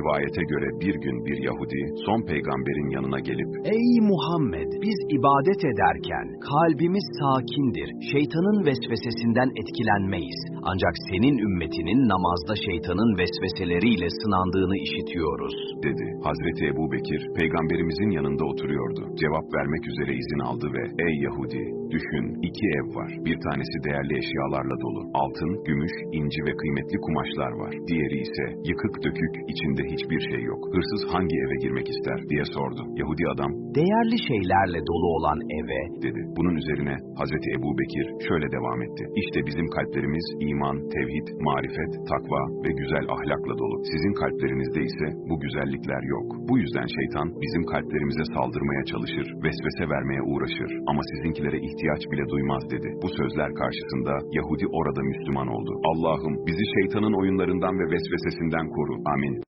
Rivayete göre bir gün bir Yahudi son peygamberin yanına gelip Ey Muhammed! Biz ibadet ederken kalbimiz sakindir. Şeytanın vesvesesinden etkilenmeyiz. Ancak senin ümmetinin namazda şeytanın vesveseleriyle sınandığını işitiyoruz. dedi. Hazreti Ebu Bekir peygamberimizin yanında oturuyordu. Cevap vermek üzere izin aldı ve ey Yahudi düşün iki ev var. Bir tanesi değerli eşyalarla dolu. Altın, gümüş, inci ve kıymetli kumaşlar var. Diğeri ise yıkık dökük içinde hiçbir şey yok. Hırsız hangi eve girmek ister diye sordu. Yahudi adam Değerli şeylerle dolu olan eve dedi. Bunun üzerine Hazreti Ebu Bekir şöyle devam etti. İşte bizim kalplerimiz iman, tevhid, marifet, takva ve güzel ahlakla dolu. Sizin kalplerinizde ise bu güzellikler yok. Bu yüzden şeytan bizim kalplerimize saldırmaya çalışır, vesvese vermeye uğraşır ama sizinkilere ihtiyaç bile duymaz dedi. Bu sözler karşısında Yahudi orada Müslüman oldu. Allah'ım bizi şeytanın oyunlarından ve vesvesesinden koru. Amin.